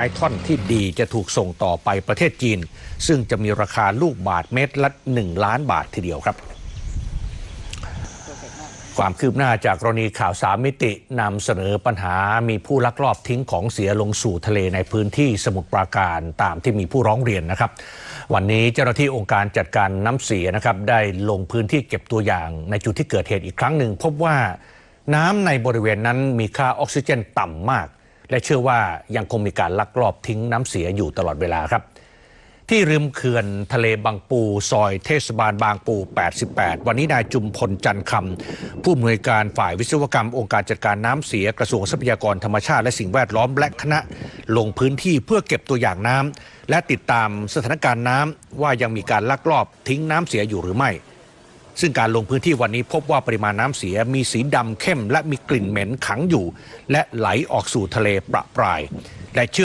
ไอท่อนที่ดีจะถูกส่งต่อไปประเทศจีน ซึ่งจะมีราคาลูกบาทเม็ดละ 1 ล้านบาททีเดียวครับ ความคืบหน้าจากกรณีข่าวสามมิตินำเสนอปัญหามีผู้ลักลอบทิ้งของเสียลงสู่ทะเลในพื้นที่สมุทรปราการตามที่มีผู้ร้องเรียนนะครับ วันนี้เจ้าหน้าที่องค์การจัดการน้ำเสียนะครับได้ลงพื้นที่เก็บตัวอย่างในจุดที่เกิดเหตุอีกครั้งหนึ่งพบว่าน้ำในบริเวณนั้นมีค่าออกซิเจนต่ำมาก และเชื่อว่ายังคงมีการลักลอบทิ้งน้ำเสียอยู่ตลอดเวลาครับ ที่ริมเขื่อนทะเลบางปู ซอยเทศบาลบางปู 88 วันนี้นายจุมพลจันคำผู้อำนวยการฝ่ายวิศวกรรม องค์การจัดการน้ำเสียกระทรวงทรัพยากรธรรมชาติและสิ่งแวดล้อมและคณะ ลงพื้นที่เพื่อเก็บตัวอย่างน้ำและติดตามสถานการณ์น้ำว่ายังมีการลักลอบทิ้งน้ำเสียอยู่หรือไม่ ซึ่งการลงพื้นที่วันนี้พบว่าปริมาณน้ำเสียมีสีดำเข้ม และมีกลิ่นเหม็นขังอยู่ และไหลออกสู่ทะเลประปรายและเชื่อ